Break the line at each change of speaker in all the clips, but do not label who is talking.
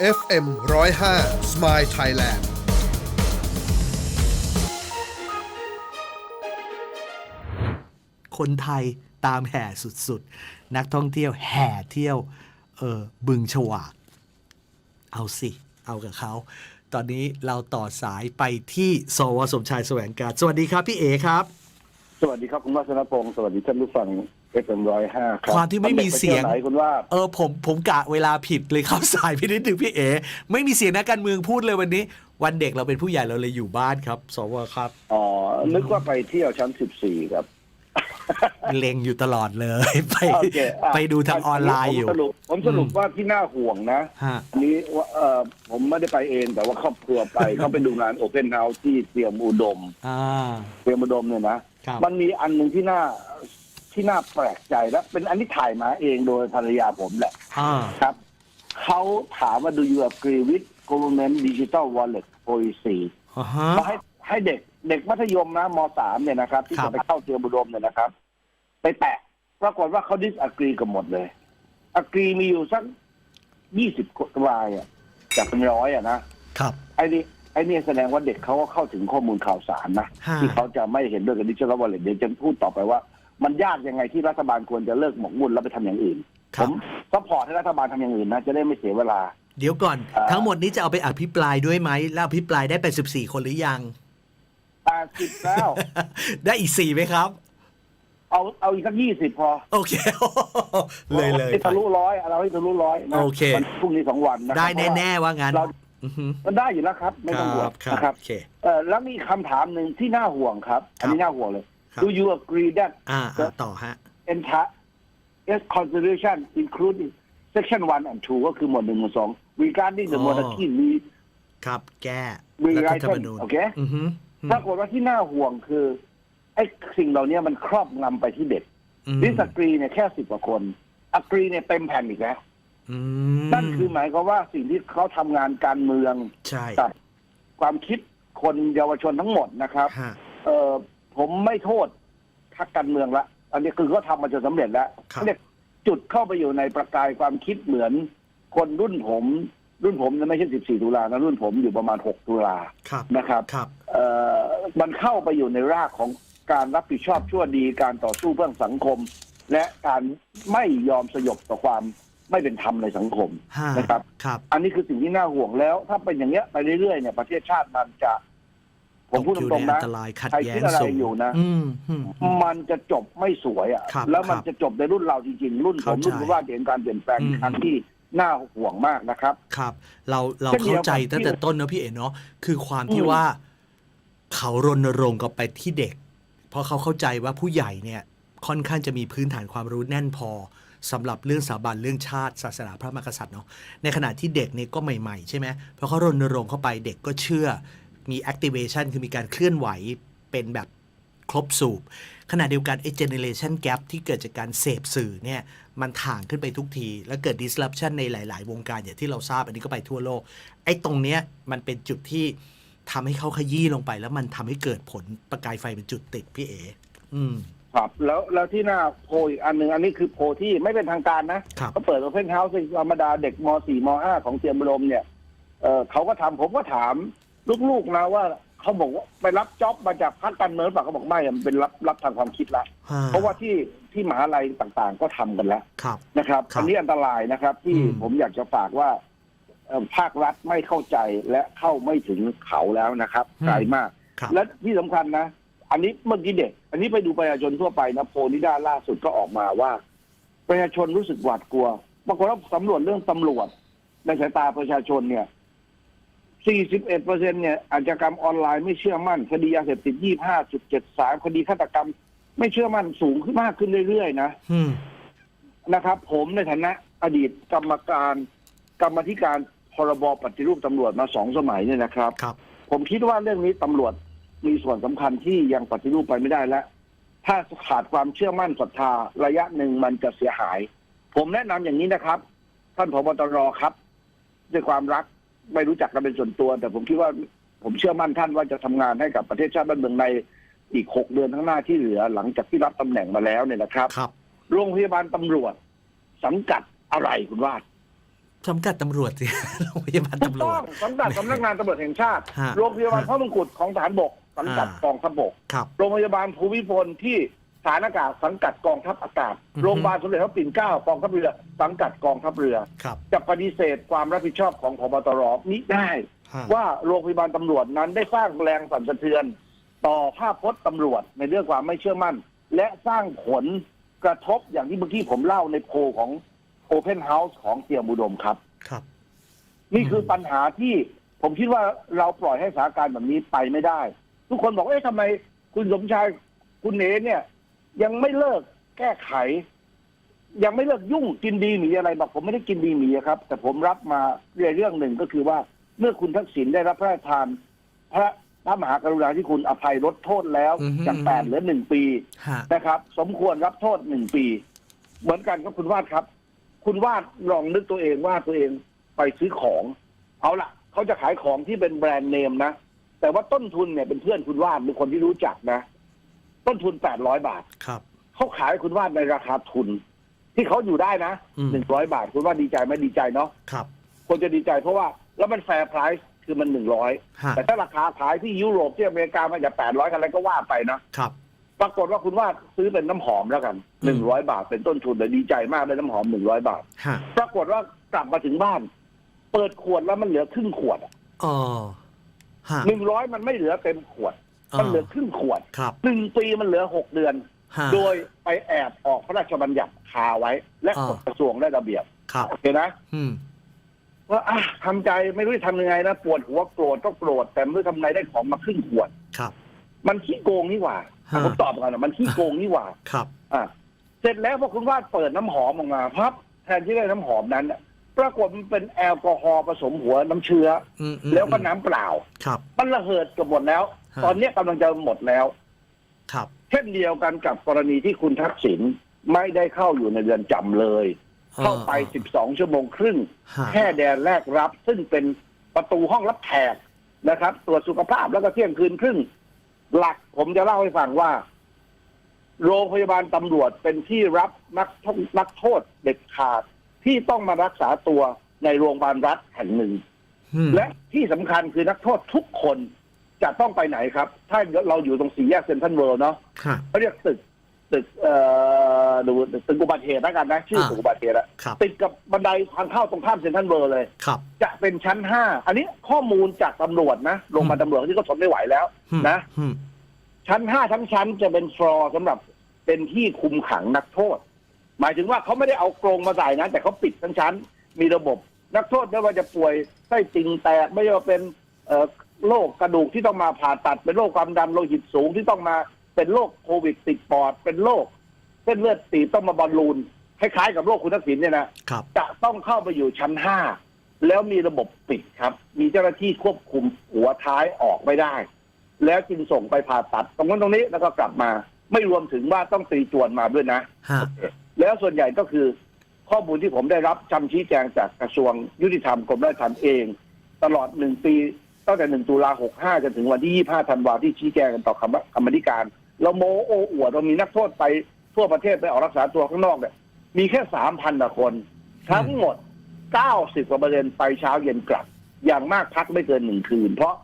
FM 105 Smile Thailand
คนไทยตามแห่สุดๆ นักท่องเที่ยวแห่เที่ยวเออบึงฉวาก เอาสิ เอากับเขา ตอนนี้เราต่อสายไปที่สวสมชายแสวงการ สวัสดีครับพี่เอครับ
สวัสดีครับคุณวัฒนพงศ์สวัสดีท่านผู้ฟัง เอฟเอ็มร้อยห้าครับ
ความที่ไม่มีเสียง
ไหนคุณว่า
เออผมผมกะเวลาผิดเลยเข้าสายพี่นิดหนึ่งพี่เอไม่มีเสียงนักการเมืองพูดเลยวันนี้ วันเด็กเราเป็นผู้ใหญ่เราเลยอยู่บ้านครับสวครับ
อ๋อ นึกว่าไปเที่ยวชั้นสิบสี่ครับ
เล็งอยู่ตลอดเลย ไป
โอเคอะ
ไปดูทางออนไลน์อยู่
ผมสรุปผมสรุปว่าที่น่าห่วงนะ
ฮะ
อันนี้ว่าเออผมไม่ได้ไปเองแต่ว่าครอบครัวไป เขาไปดูงานโอเพนเฮาส์ที่เตรียมอุดม
อ่า
เตรียมอุดมเนี่ยนะ
ครับ
มันมีอันหนึ่งที่น่า ที่น่าแปลกใจและเป็นอันที่ถ่ายมาเองโดยภรรยาผมแหละ
อ่า
ครับเขาถามว่า do you agree with government digital wallet policy
อ่าฮะ
เขาให้ให้เด็กเด็กมัธยมนะมสามเนี่ยนะครับ ที่
ครั
จะ
บ
ไปเข้าเตรียมอุดมเนี่ยนะครับ ไปแตะปรากฏว่าเขาดิสอกรีกันหมดเลยอกรีมีอยู่สักยี่สิบรายอะจากเป็นร้อยอะนะ ครับ ไอ้นี่ไอ้นี่แสดงว่าเด็กเขาก็เข้าถึงข้อมูลข่าวสารนะ
ฮะ
ที่เขาจะไม่เห็นด้วยกับดิจิทัลวอลเล็ตเดี๋ยวจะพูดต่อไปว่า มันยากยังไงที่รัฐบาลควรจะเลิกหมกมุ่นแล้วไปทำอย่างอื่น
ค
ผ
รับ
มซัพพอร์ตให้รัฐบาลทำอย่างอื่นนะจะได้ไม่เสียเวลา
เดี๋ยวก่อน
อ่า
ทั้งหมดนี้จะเอาไปอภิปรายด้วยไหมแล้วอภิปรายได้ไป14คนหรือยัง
แปดสิบแล้ว
ได้อีกสี่ไหมครับ
เอาเอาอีกสักยี่สิบพอ
โอเค เลยเลย
ให้ทะลุร้อยเราให้ทะลุร้อยนะ
โอเค
วันพรุ่งนี้สองวันนะ
ได้แน่ ๆ ว่างั้น
เรา
อือฮึ
มันได้อยู่แล้วครับ ไม่ต้องห่วง
ครับ
นะครับ
โอเค
เออแล้วมีคำถามหนึ่งที่น่าห่วงครับ อันนี้น่าห่วงเลย
ครับ
Do you agree that
อ่าอ่าต่อฮะ
entire is constitution including section one and two ก็คือหมวดหนึ่งหมวดสอง regarding the
อ๋อ
monarchy we
ครับ แก้
มี
รัฐธรรมนูญ
โอเค
อือฮึอืม
ปรากฏว่าที่น่าห่วงคือไอ้สิ่งเหล่านี้มันครอบงำไปที่เด็ก
อืม
ดิสกรีเนี่ยแค่สิบกว่าคนอักรีเนี่ยเต็มแผ่นอีกแล้ว
อืม
นั่นคือหมายความว่าสิ่งที่เขาทำงานการเมือง
ใช่
กับความคิดคนเยาวชนทั้งหมดนะครับ
ฮะ
เออ ผมไม่โทษพักการเมืองละ อันนี้คือเขาทำมาจนสำเร็จแล้ว
ครับ
เนี่ยจุดเข้าไปอยู่ในประกายความคิดเหมือน คนรุ่นผม รุ่นผมนะไม่ใช่ 14 ตุลานะรุ่นผมอยู่ประมาณ 6 ตุลา
ครับ
นะครับ
ครับ
เอ่อมันเข้าไปอยู่ในรากของการรับผิดชอบชั่วดีการต่อสู้เพื่อสังคม และการไม่ยอมสยบต่อความไม่เป็นธรรมในสังคม
ฮะ
นะครับ
ครับ
อันนี้คือสิ่งที่น่าห่วงแล้ว ถ้าเป็นอย่างเงี้ยไปเรื่อยๆเนี่ยประเทศชาติมันจะ ผมพูด
ตกอยู่
ตรง
ใน
ๆ
อั
นะ
นตรายขัด
ใคร
แย้
คิ
ง
ดอะไร
สูง
อยู่นะ
อืมอืมอืม
มันจะจบไม่สวยอะ
ครับ
แล้วมัน
ครับ
จะจบในรุ่นเราจริงๆ รุ่นผม
เข้าใจ
รุ่นคุณว่าจะเห็นการเปลี่ยนแปลง
อืม
ครั้งที่น่าห่วงมากนะครับ
ครับ เราเรา
เช่นเดียว
เข้าใจ
กับ
ตั้งแต่
ที่
ต้นนะพี่เอ๋เนาะคือความที่
อืม
ว่า เขารณรงค์กับไปที่เด็ก เพราะเขาเข้าใจว่าผู้ใหญ่เนี่ย ค่อนข้างจะมีพื้นฐานความรู้แน่นพอสำหรับเรื่องสถาบันเรื่องชาติศาสนาพระมหากษัตริย์เนาะในขณะที่เด็กเนี่ยก็ใหม่ๆใช่ไหมเพราะเขารณรงค์เข้าไปเด็กก็เชื่อ มี activation คือมีการเคลื่อนไหวเป็นแบบครบสูบขณะเดียวกันไอ้ generation gap ที่เกิดจากการเสพสื่อเนี่ยมันถ่างขึ้นไปทุกที แล้วเกิด disruption ในหลาย ๆ วงการอย่างที่เราทราบอันนี้ก็ไปทั่วโลก ไอ้ตรงเนี้ยมันเป็นจุดที่ทำให้เขาขยี้ลงไป แล้วมันทำให้เกิดผลประกายไฟเป็นจุดติดพี่เออืม
ครับแล้วแล้วที่น่าโพลอีกอันหนึ่งอันนี้คือโพลที่ไม่เป็นทางการนะครับเขาเปิดโอเพนเฮาส์ธรรมดาเด็กม .4 ม .5 ของเตรียมบรมเนี่ยเออเขาก็ทำผมก็ถาม ลูกๆนะว่าเขาบอกว่าไปรับจ็อบมาจากพรรคการเมืองหรือเปล่าเขาบอกไม่อะมันเป็นรับรับทางความคิดละเพราะว่าที่ที่มหาลัยต่างๆ ก็ทำกันแล้ว
ครับ
นะครับ
ครับ
อันนี้อันตรายนะครับ ที่
อืม
ผมอยากจะฝากว่าเอ่อภาครัฐไม่เข้าใจและเข้าไม่ถึงเขาแล้วนะครับไกลมาก
ครับ
และที่สำคัญนะ อันนี้เมื่อกี้เด็ก อันนี้ไปดูประชาชนทั่วไปนะโพลนิด้าล่าสุดก็ออกมาว่า ประชาชนรู้สึกหวาดกลัวปรากฏว่าสำรวจเรื่องตำรวจในสายตาประชาชนเนี่ย 41เปอร์เซ็นเนี่ยอาชญากรรมออนไลน์ไม่เชื่อมั่น คดียาเสพติด 25.73 คดีฆาตกรรม ไม่เชื่อมั่นสูงขึ้นมากขึ้นเรื่อยๆ นะ
อืม
นะครับ ผมในฐานะอดีตกรรมการกรรมาธิการพรบปฏิรูปตำรวจมาสองสมัยเนี่ยนะครับ
ครับ
ผมคิดว่าเรื่องนี้ตำรวจมีส่วนสำคัญที่ยังปฏิรูปไปไม่ได้แล้วถ้าขาดความเชื่อมั่นศรัทธาระยะหนึ่งมันจะเสียหาย ผมแนะนำอย่างนี้นะครับ ท่านผบตรครับ ด้วยความรัก ไม่รู้จักกันเป็นส่วนตัว แต่ผมคิดว่าผมเชื่อมั่นท่านว่าจะทำงานให้กับประเทศชาติบ้านเมืองในอีกหกเดือนข้างหน้าที่เหลือหลังจากที่รับตำแหน่งมาแล้วเนี่ยนะครับ
ครับ
โรงพยาบาลตำรวจ สังกัดอะไรคุณวาด
สังกัดตำรวจสิโรงพยาบาล
ถูก
ตำรว
ต้อ
จ
งสังกัดสำนักงานตำรวจแห่งชาติ
ฮะ
โรงพยาบาลพระมงกุฎของทหารบกสังกัด
อ่า
กองทัพบก
ครับ
โรงพยาบาลภูมิพลที่ ฐานอากาศสังกัดกองทัพอากาศ
อือฮึ
โรงพยาบาลสมเด็จพระปิ่นเกล้ากองทัพเรือ สังกัดกองทัพเรือ
ครับ
จะปฏิเสธความรับผิดชอบของพบตรมิได้
ฮะ
ว่าโรงพยาบาลตำรวจนั้นได้สร้างแรงสั่นสะเทือน ต่อภาพพจน์ตำรวจในเรื่องความไม่เชื่อมั่น และสร้างผลกระทบอย่างที่เมื่อกี้ผมเล่าในโพลของ Open House ของเตียมอุดมครับ
ครับ
นี่คือปัญหาที่ผมคิดว่าเราปล่อยให้สถานการณ์แบบนี้ไปไม่ได้ ทุกคนบอกเอ๊ะทำไมคุณสมชายคุณเนเนี่ย ยังไม่เลิกแก้ไข ยังไม่เลิกยุ่งกินดีหมีอะไรบอกผมไม่ได้กินดีหมีอะครับ แต่ผมรับมาเรื่องเรื่องหนึ่งก็คือว่า เมื่อคุณทักษิณได้รับพระราชทาน พระพระมหากรุณาธิคุณอภัยลดโทษแล้ว
อือฮึ
จากแปดเหลือหนึ่งปี
ฮะ
นะครับ สมควรรับโทษหนึ่งปี เหมือนกันกับคุณวาดครับ คุณวาดลองนึกตัวเองว่าตัวเองไปซื้อของ เอาล่ะเขาจะขายของที่เป็นแบรนด์เนมนะแต่ว่าต้นทุนเนี่ยเป็นเพื่อนคุณวาดหรือคนที่รู้จักนะ ต้นทุนแปดร้อยบาท
ครับ
เขาขายคุณวาดในราคาทุน ที่เขาอยู่ได้นะ
อืม
หนึ่งร้อยบาท คุณว่าดีใจไหมดีใจเนาะ
ครับ
คนจะดีใจเพราะว่าแล้วมันแฟร์ไพรซ์คือมันหนึ่งร้อย
ฮะ
แต่ถ้าราคาขายที่ยุโรปที่อเมริกามันจะแปดร้อยกันอะไรก็ว่าไปนะ
ครับ
ปรากฏว่าคุณวาดซื้อเป็นน้ำหอมแล้วกัน
อื
หนึ่ง
ม
ร้อยบาท เป็นต้นทุนเลยดีใจมากได้น้ำหอมหนึ่งร้อยบาท
ฮะ
ปรากฏว่ากลับมาถึงบ้าน เปิดขวดแล้วมันเหลือครึ่งขวด
อ๋อฮะ
หนึ่งร้อยมันไม่เหลือเต็มขวด มันเหลือครึ่งขวด
ครับ
หนึ่งปีมันเหลือหกเดือน
ฮะ
โดยไปแอบออกพระราชบัญญัติคาไว้ และ
อ่าก
ฎกระทรวงและระเบียบ
ครับ
โอเคนะ
อืม
ว่าอะทำใจไม่รู้จะทำยังไงนะปวดหัวโกรธก็โกรธแต่ไม่รู้ทำไงได้ของมาครึ่งขวด
ครับ
มันขี้โกงนี่หว่า
ฮะ
ผมตอบก่อนนะมันขี้โกงนี่หว่า
ครับ
อะเสร็จแล้วพอคุณวาดเปิดน้ำหอมออกมาพับแทนที่ได้น้ำหอมนั้นน่ะ ปรากฏมันเป็นแอลกอฮอล์ผสมหัวน้ำเชื้อ
อืมอืม
แล้วก็น้ำเปล่า
ครับ
มันระเหิดเกับหมดแล้ว
ฮะ
ตอนเนี้ยกำลังจะหมดแล้ว
ครับ
เช่นเดียวกันกับกรณีที่คุณทักษิณไม่ได้เข้าอยู่ในเรือนจำเลย เข้าไป 12 ชั่วโมงครึ่ง
ฮะ
แค่แดนแรกรับ ซึ่งเป็นประตูห้องรับแขกนะครับ ตรวจสุขภาพแล้วก็เที่ยงคืนครึ่ง หลักผมจะเล่าให้ฟังว่า โรงพยาบาลตำรวจเป็นที่รับนักโทษนักโทษเด็ดขาด ที่ต้องมารักษาตัวในโรงพยาบาลรัฐแห่งหนึ่ง
อืม
และที่สำคัญคือนักโทษทุกคนจะต้องไปไหนครับ ถ้าเราอยู่ตรงสี่แยกเซ็นทรัลเวิลด์เนาะ
ฮะ
เขาเรียกตึกตึกเอ่อดูตึกอุบัติเหตุแล้วกันนะชื่อ
อ่า
ตึกอุบัติเหตุอะ
ครับ
ติดกับบันไดทางเข้าตรงข้ามเซ็นทรัลเวิลด์เลย
ครับ
จะเป็นชั้นห้าอันนี้ข้อมูลจากตำรวจนะโรงพยาบาลตำรวจที่เขาทนไม่ไหวแล้ว
อืม
นะ
อืม
ชั้นห้าทั้งชั้นจะเป็นฟลอร์สำหรับเป็นที่คุมขังนักโทษ หมายถึงว่าเขาไม่ได้เอากรงมาใส่นะแต่เขาปิดทั้งชั้น มีระบบ นักโทษไม่ว่าจะป่วยไส้ติ่งแตกไม่ว่าเป็นเอ่อโรคกระดูกที่ต้องมาผ่าตัดเป็นโรคความดันโลหิตสูงที่ต้องมาเป็นโรคโควิดติดปอด เป็นโรคเส้นเลือดตีบต้องมาบอลลูนคล้ายๆกับโรคคุณทักษิณเนี่ยนะ
ครับ
จะต้องเข้าไปอยู่ชั้นห้าแล้วมีระบบปิดครับ มีเจ้าหน้าที่ควบคุมหัวท้ายออกไม่ได้ แล้วจึงส่งไปผ่าตัด ตรงนั้นตรงนี้แล้วก็กลับมา ไม่รวมถึงว่าต้องตีจวนมาด้วยนะ
ฮะ
แล้วส่วนใหญ่ก็คือข้อมูลที่ผมได้รับจำชี้แจงจากกระทรวงยุติธรรมกรมราชทัณฑ์เอง ตลอดหนึ่งปีตั้งแต่หนึ่งตุลาหกห้าจนถึงวันที่ยี่ห้าธันวาที่ชี้แจงกันต่อคำกรรมธิการ เราโมโออวดเรามีนักโทษไปทั่วประเทศไปออกรักษาตัวข้างนอกเนี่ยมีแค่สามพันคน ทั้งหมดเก้าสิบกว่าเปอร์เซ็นต์ไปเช้าเย็นกลับ อย่างมากพักไม่เกินหนึ่งคืน เพราะ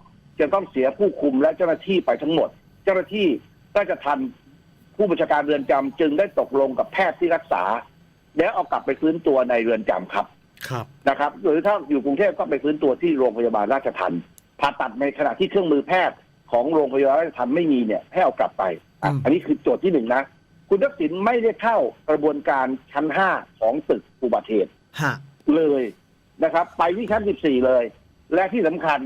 จะต้องเสียผู้คุมและเจ้าหน้าที่ไปทั้งหมด เจ้าหน้าที่ราชทัน ผู้บัญชาการเรือนจำจึงได้ตกลงกับแพทย์ที่รักษา แล้วเอากลับไปฟื้นตัวในเรือนจำครับ
ครับ
นะครับ หรือถ้าอยู่กรุงเทพก็ไปฟื้นตัวที่โรงพยาบาลราชทันผ่าตัดในขณะที่เครื่องมือแพทย์ของโรงพยาบาลราชทันไม่มีเนี่ยให้เอากลับไปอะ
อืม
อันนี้คือโจทย์ที่หนึ่งนะ คุณทักษิณไม่ได้เข้ากระบวนการชั้นห้าของตึกอุบัติเหตุ
ฮะ
เลยนะครับ ไปที่ชั้น14เลย และที่สำคัญ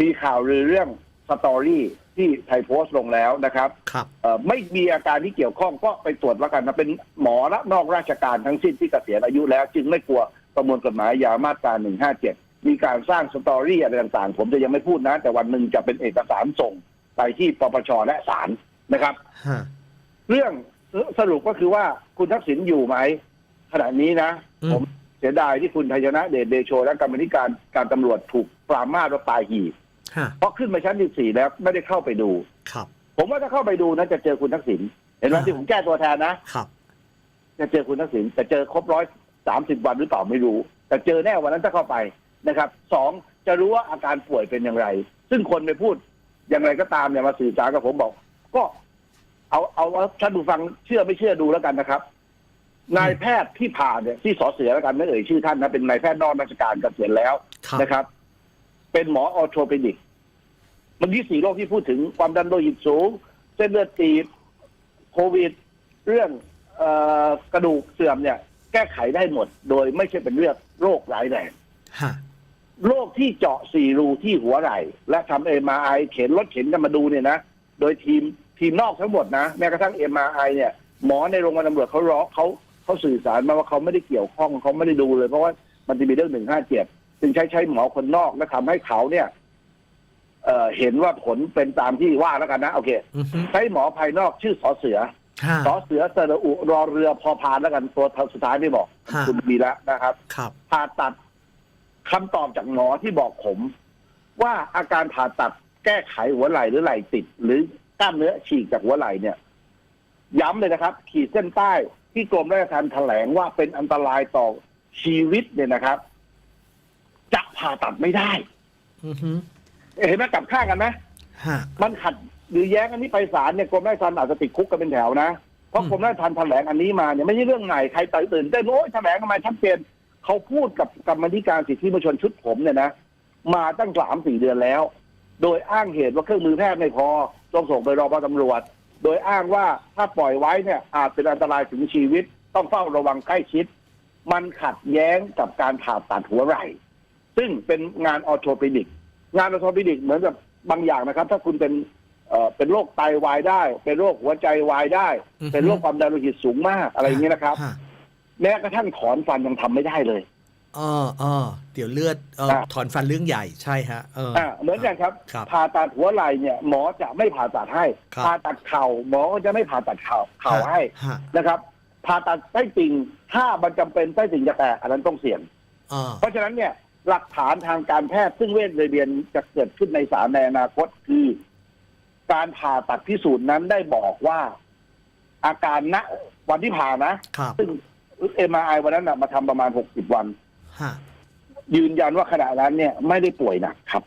มีข่าวลือเรื่องสตอรี่ ที่ไทยโพสต์ลงแล้วนะครับ
ครับ
เอ่อไม่มีอาการที่เกี่ยวข้องก็ไปตรวจแล้วกันนะเป็นหมอละนอกราชการทั้งสิ้นที่เกษียณอายุแล้ว จึงไม่กลัวประมวลกฎหมายยามาตรา157 มีการสร้างสตอรี่อะไรต่างๆ ผมจะยังไม่พูดนะ แต่วันหนึ่งจะเป็นเอกสารส่งไปที่ปปชและศาลนะครับ
ฮะ
เรื่องสรุปก็คือว่าคุณทักษิณอยู่ไหมขณะนี้นะ
อืม
ผมเสียดายที่คุณไทยชนะเดชเดโชและกรรมธิการการตำรวจถูกปรามาสว่าตายหี
ฮะ
เพราะขึ้นมาชั้น14แล้วไม่ได้เข้าไปดู
ครับ
ผมว่าถ้าเข้าไปดูนะจะเจอคุณทักษิณเห็นไหม
อ่า
ที่ผมแก้ตัวแทนนะ
ครับ
จะเจอคุณทักษิณแต่เจอครบร้อยสามสิบวันหรือเปล่าไม่รู้ แต่เจอแน่วันนั้นถ้าเข้าไปนะครับสองจะรู้ว่าอาการป่วยเป็นอย่างไร ซึ่งคนไปพูดอย่างไรก็ตามเนี่ยมาสื่อสารกับผมบอก ก็ เอาเอาว่าท่านผู้ฟังเชื่อไม่เชื่อดูแล้วกันนะครับนายแพทย์ที่ผ่าเนี่ยที่สอเสือแล้วกันไม่เอ่ยชื่อท่านนะเป็นนายแพทย์นอกราชการเกษียณแล้ว
ครับ
นะครับ เป็นหมอออโทรเปดิก มันที่สี่โรคที่พูดถึงความดันโลหิตสูง เส้นเลือดตีบโควิด เรื่องเออกระดูกเสื่อมเนี่ย แก้ไขได้หมด โดยไม่ใช่เป็นเรื่องโรคร้ายแรง
ฮะ
โรคที่เจาะสี่รูที่หัวไหล่ และทำเอ็มไอเข็นรถเข็นกันมาดูเนี่ยนะ โดยทีมทีมนอกทั้งหมดนะ แม้กระทั่งเอ็มไอเนี่ย หมอในโรงพยาบาลตำรวจเขาร้องเขาเขาสื่อสารมาว่าเขาไม่ได้เกี่ยวข้องเขาไม่ได้ดูเลย เพราะว่ามันจะมีเรื่องหนึ่งห้าเจ็ด จึงใช้ใช้หมอคนนอกและทำให้เขาเนี่ย เอ่อเห็นว่าผลเป็นตามที่ว่าแล้วกันนะโอเค
อือฮึ
ใช้หมอภายนอกชื่อสอเสือ
ฮะ
สอเสือสระอุรอเรือพอพานแล้วกันตัวสุดท้ายไม่บอก
ฮะ
คุณมีแล้วนะครับ
ครับ
ผ่าตัดคำตอบจากหมอที่บอกผม ว่าอาการผ่าตัดแก้ไขหัวไหล่หรือไหล่ติด หรือกล้ามเนื้อฉีกจากหัวไหล่เนี่ย ย้ำเลยนะครับ ขีดเส้นใต้ที่กรมราชทัณฑ์แถลงว่าเป็นอันตรายต่อชีวิตเนี่ยนะครับจะ ผ่าตัดไม่ได้
อือฮึ
เห็นไหมกลับข้างกันไหม
ฮะ
มันขัดหรือแย้งอันนี้ไปศาลเนี่ยกรมราชทัณฑ์อาจจะติดคุกกันเป็นแถวนะ เพราะ
อืม
กรมราชทัณฑ์แถลงอันนี้มาเนี่ยไม่ใช่เรื่องใหม่ใครตื่นเต้นโอ้ยแถลงทำไมชัดเจนเขาพูดกับกรรมธิการสิทธิมนุษยชนชุดผมเนี่ยนะ มาตั้งสามสี่เดือนแล้ว โดยอ้างเหตุว่าเครื่องมือแพทย์ไม่พอต้องส่งไปรอปตำรวจ โดยอ้างว่าถ้าปล่อยไว้เนี่ยอาจเป็นอันตรายถึงชีวิต ต้องเฝ้าระวังใกล้ชิด มันขัดแย้งกับการผ่าตัดหัวไหล่ ซึ่งเป็นงานออโทปิดิก งานออโทปิดิกเหมือนกับบางอย่างนะครับ ถ้าคุณเป็นเอ่อเป็นโรคไตวายได้ เป็นโรคหัวใจวายได้
อือฮึ
เป็นโรคความดันโลหิตสูงมากอะไรอย่างนี้นะครับ
ฮะ
แม้กระทั่งถอนฟันยังทำไม่ได้เลย
เออเออเดี๋ยวเลือดเออ
อะ
ถอนฟันเรื่องใหญ่ใช่ฮะเออ
อ่าเหมือนกันครับ
ครับ
ผ่าตัดหัวไหล่เนี่ยหมอจะไม่ผ่าตัดให้
ครับ
ผ่าตัดเข่าหมอก็จะไม่ผ่าตัดเข่าเข่าให้
ฮะ
นะครับ ผ่าตัดไส้ติ่งถ้ามันจำเป็นไส้ติ่งจะแตกอันนั้นต้องเสี่ยง
เออ
เพราะฉะนั้นเนี่ย หลักฐานทางการแพทย์ซึ่งเวชระเบียนจะเกิดขึ้นในศาลในอนาคตคือการผ่าตัดพิสูจน์นั้นได้บอกว่า อาการณวันที่ผ่านะ
ครับ
ซึ่งเอ็มไอวันนั้นนะมาทำประมาณหกสิบวัน
ฮะ
ยืนยันว่าขณะนั้นเนี่ยไม่ได้ป่วยหนักครับ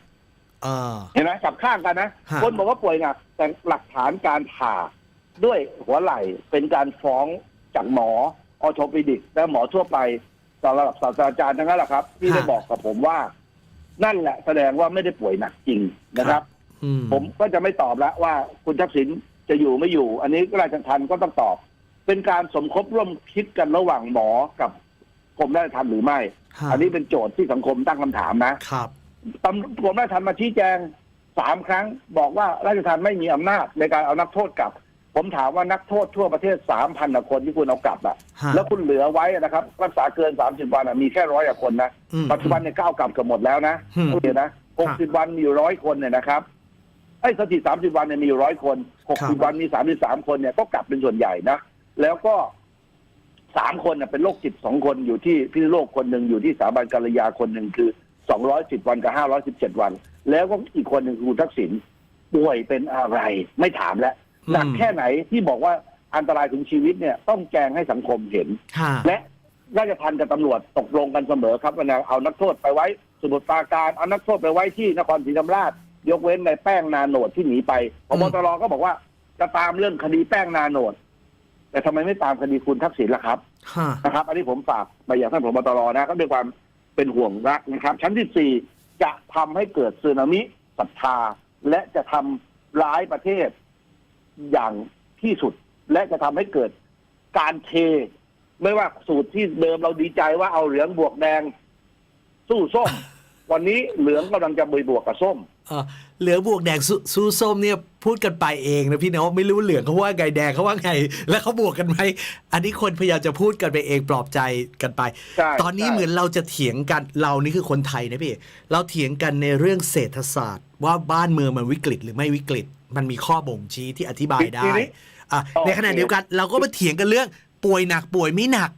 เออ
เห็นไหมกลับข้างกันนะ
ฮะ
คนบอกว่าป่วยหนัก แต่หลักฐานการผ่าด้วยหัวไหล่เป็นการฟ้องจากหมอออโทปิดิกและหมอทั่วไป สำหรับศาสตราจารย์ทั้งนั้นแหละครับ ที่ได้บอกกับผมว่า นั่นแหละแสดงว่าไม่ได้ป่วยหนักจริงนะครับ
อืม
ผมก็จะไม่ตอบแล้วว่าคุณทักษิณจะอยู่ไม่อยู่ อันนี้ราชทัณฑ์ก็ต้องตอบ เป็นการสมคบร่วมคิดกันระหว่างหมอกับกรมราชทัณฑ์หรือไม่
ฮะ
อันนี้เป็นโจทย์ที่สังคมตั้งคำถามนะครับ ตำรวจกรมราชทัณฑ์มาชี้แจงสามครั้งบอกว่าราชทัณฑ์ไม่มีอำนาจในการเอานักโทษกลับ ผมถามว่านักโทษทั่วประเทศสามพันคนที่คุณเอากลับอะ
ฮะ
แล้วคุณเหลือไว้นะครับ รักษาเกินสามสิบวันอะมีแค่ร้อยคนนะ
อืม
ปัจจุบันเนี่ยก้าวกลับเกือบหมดแล้วนะ
อืม
โอเคนะหกสิบวันมีอยู่ร้อยคนเนี่ยนะครับไอ้สถิติสามสิบวันเนี่ยมีอยู่ร้อยคนหก
ครั
สิบบวันมีสามสิบสามคนเนี่ยก็กลับเป็นส่วนใหญ่นะแล้วก็สามคนเนี่ยเป็นโรคจิตสองคนอยู่ที่พิษณุโลกคนหนึ่งอยู่ที่สถาบันกัลยาคนหนึ่งคือสองร้อยสิบวันกับห้าร้อยสิบเจ็ดวัน แล้วก็อีกคนหนึ่งคือคุณทักษิณป่วยเป็นอะไร ไม่ถามแล้ว หนักแค่ไหนที่บอกว่าอันตรายถึงชีวิตเนี่ยต้องแจงให้สังคมเห็น
ฮะ
และราชทัณฑ์กับตำรวจตกลงกันเสมอครับว่าแนวเอานักโทษไปไว้สมุทรปราการเอานักโทษไปไว้ที่นครศรีธรรมราช ยกเว้นในแป้งนาโนดที่หนีไปพบตรก็บอกว่าจะตามเรื่องคดีแป้งนาโนด แต่ทำไมไม่ตามคดีคุณทักษิณล่ะครับ
ฮะ
นะครับอันนี้ผมฝากไปอย่างท่านพบตรนะก็ด้วยความเป็นห่วงรักนะครับ ชั้นที่สี่จะทำให้เกิดสึนามิศรัทธา และจะทำร้ายประเทศ อย่างที่สุด และจะทำให้เกิดการเท ไม่ว่าสูตรที่เดิมเราดีใจว่าเอาเหลืองบวกแดง สู้ส้ม วันนี้เหลืองกำลังจะบวยบวกกับส้ม
เออเหลืองบวกแดงสู้สู้ส้มเนี่ยพูดกันไปเองนะพี่น้องไม่รู้เหลืองเขาว่าไงแดงเขาว่าไง แล้วเขาบวกกันไหมอันนี้คนพยายามจะพูดกันไปเองปลอบใจกันไป
ใช่
ตอนนี้
ใช่
เหมือนเราจะเถียงกันเรานี่คือคนไทยนะพี่เราเถียงกันในเรื่องเศรษฐศาสตร์ ว่าบ้านเมืองมันวิกฤตหรือไม่วิกฤต มันมีข้อบ่งชี้ที่อธิบายได้
ทีนี้
อะ
โอเค
ในขณะเดียวกันเราก็มาเถียงกันเรื่องป่วยหนักป่วยไม่หนัก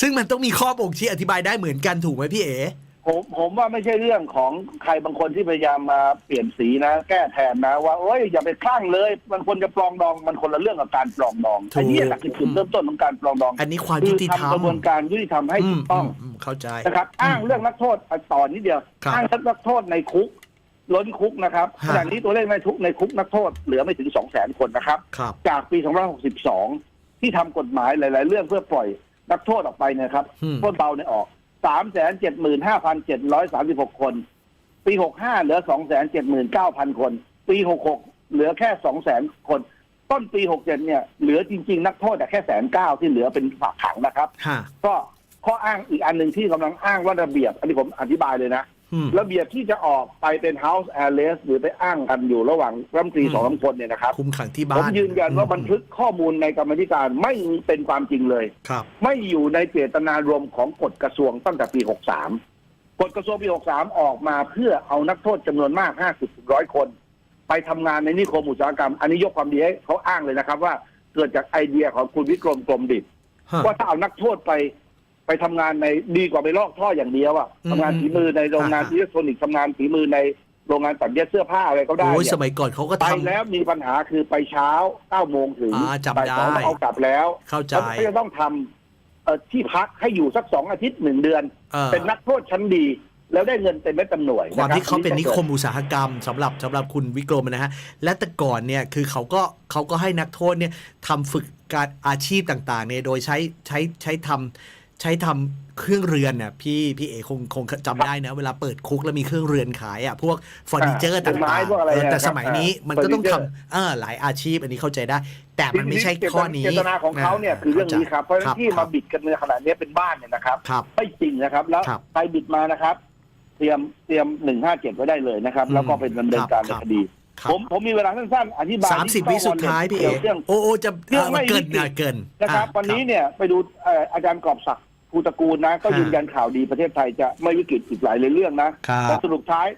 ซึ่งมันต้องมีข้อบ่งชี้อธิบายได้เหมือนกันถูกไหมพี่เอ๋
ผผมผมว่าไม่ใช่เรื่องของใครบางคนที่พยายามมาเปลี่ยนสีนะ แก้แทนนะ ว่าโอ้ยอย่าไปคลั่งเลยมันควรจะปลองดองมันคนละเรื่องกับการปลองดอง
ถูก
อันนี้แหละคือจุดเริ่มต้นของการปลองดอง
อันนี้ความ
คื
ยุ
อ
ติธรรม
ทำกระบวนการยุติธรรมให้ถูกต้อง
มมเข้าใจ
นะครับ อ้างเรื่องนักโทษต่อนนิดเดียว
ครับ
อ้างนักโทษในคุก ล้นคุกนะครับ
ฮะ
ขณะนี้ตัวเลขในทุกในคุกนักโทษเหลือไม่ถึงสองแสนคนนะครับ
ครับ
จากปี 2562 ที่ทำกฎหมายหลาย ๆ เรื่องเพื่อปล่อยนักโทษออกไปเนยครับ
อืม
โทษเบาเนี่ยออก 375,736 คน ปี 65 เหลือ 279,000 คน ปี 66 เหลือแค่ 200,000 คน ต้นปี 67 เนี่ยเหลือจริง ๆ นักโทษแต่แค่แสนเก้าที่เหลือเป็นฝากขังนะครับ
ฮะ
ก็ข้ออ้างอีกอันหนึ่งที่กำลังอ้างว่าระเบียบ อันนี้ผมอธิบายเลยนะ
อืม
ระเบียบที่จะออกไปเป็น House Arrest หรือไปอ้างกันอยู่ระหว่างรัฐมนตรี
อืม
สองสามคนเนี่ยนะครับ
คุมขังที่บ้า
ผ
น
มยืนยันว่าบันทึกข้อมูลในกรรมธิการไม่เป็นความจริงเลย
ครับ
ไม่อยู่ในเจตนารมณ์ของกฎกระทรวงตั้งแต่ปี 63 กฎกระทรวงปี 63 ออกมาเพื่อเอานักโทษจำนวนมาก 50-100คน ไปทำงานในนิคมอุตสาหกรรม อันนี้ยกความดีให้เขาอ้างเลยนะครับ ว่าเกิดจากไอเดียของคุณวิกรมกลมดิต
ฮะ
ว่าถ้าเอานักโทษไป ไปทำงานในดีกว่าไปลอกท่ออย่างเดียวอะ
อืม
ทำงานฝีมือในโรงงาน
อ่า
อิเล็กทรอนิกส์ทำงานฝีมือในโรงงานตัดเย็บเสื้อผ้าอะไรก็ได้
โอ้ย
เนี่
ส
ย
มัยก่อนเขาก็
ไป
ทำ
แล้วมีปัญหาคือไปเช้า9โมงถึง
อ่าจำ
บ่ายสอง
ได้
เอากลับแล้ว
เข้าใจ
เขาจะต้องทำเอ่อที่พักให้อยู่สักสองอาทิตย์หนึ่งเดือน
เออ
เป็นนักโทษชั้นดี แล้วได้เงินเต็มเม็ดเต็มหน่วย
ความะ
รับ
ที่เขาเป็นนิคม
อั
อุตสาหกรรมสำหรับสำหรับคุณวิกรมนะฮะและแต่ก่อนเนี่ยคือเขาก็เขาก็ให้นักโทษเนี่ยทำฝึกการอาชีพต่างๆเนี่ยโดยใช้ใช้ใช้ทำ ใช้ทำเครื่องเรือนน่ะพี่พี่เอคงคงจำได้นะ เวลาเปิดคุกแล้วมีเครื่องเรือนขายอะพวกเฟอร์นิเจอร์ต่
ไม้า
ง
พวกอะไร
ๆเออแต่
นะครับ
สมัยนี้มันก็ต้องทำเออหลายอาชีพอันนี้เข้าใจได้ แต่มันไม่ใช่ข้อนี้
เจตนาของเขาเนี่ยคือเรื่องนี้ครับเพราะฉะนั้นที่
ครั
มา
บ
บิดกันในขณะนี้เป็นบ้านเนี่ยนะครับ
ครับ
ไม่จริงนะครับ แล้ว
ครับ
ใครบิดมานะครับ เตรียมเตรียมหนึ่งห้าเจ็ดไว้ได้เลยนะครับ
อืม
แล้วก็เป็นดำเนินการใน
ครับ
คดี
ครับ
ผมผมมีเวลาสั้นๆอธิบาย
สามสิบวิสุดท้ายพี่เอ
เรื่อง
โอ้โอ้จะ
เรื่องไม่
เกิน
วิกฤต
นะเกิน
นะครับ
อ่
วันนี้เนี่ยไปดูเอ่ออาจารย์กอบศักดิ์ ภูตระกูลนะ ก็
ฮะ
ยืนยันข่าวดีประเทศไทยจะไม่วิกฤตอีกหลายเรื่องนะครับแต่สรุปท้าย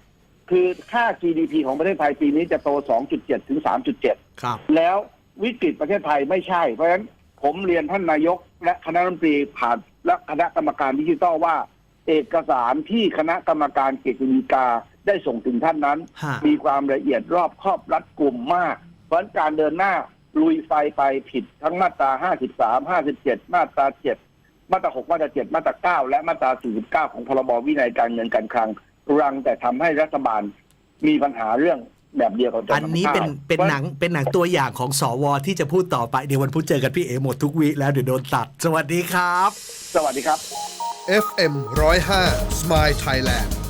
คือค่า GDP ของประเทศไทยปีนี้จะโต 2.7 ถึง 3.7
ครับ
แล้ววิกฤตประเทศไทยไม่ใช่ เพราะฉะนั้นผมเรียนท่านนายก และคณะรัฐมนตรีผ่านและคณะกรรมการดิจิทัลว่า เอกสารที่คณะกรรมการกฤษฎีกาได้ส่งถึงท่านนั้น
ฮะ
มีความละเอียดรอบครอบรัดกลุ่มมาก เพราะฉะนั้นการเดินหน้าลุยไฟไปผิดทั้งมาตรา 53 57 มาตรา 7 มาตรา6มาตรา7มาตรา9และมาตรา49ของพรบวินัยการเงินการคลังรังแต่ทำให้รัฐบาลมีปัญหาเรื่องแบบเดียวกับจ
อันนี้เป็นเป็นหนังเป็นหนังตัวอย่างของสวที่จะพูดต่อไปเดี๋ยววันพุธเจอกันพี่เอหมดทุกวีแล้วเดี๋ยวโดนตัด สวัสดีครับ
สวัสดีครับ
FM 105 Smile Thailand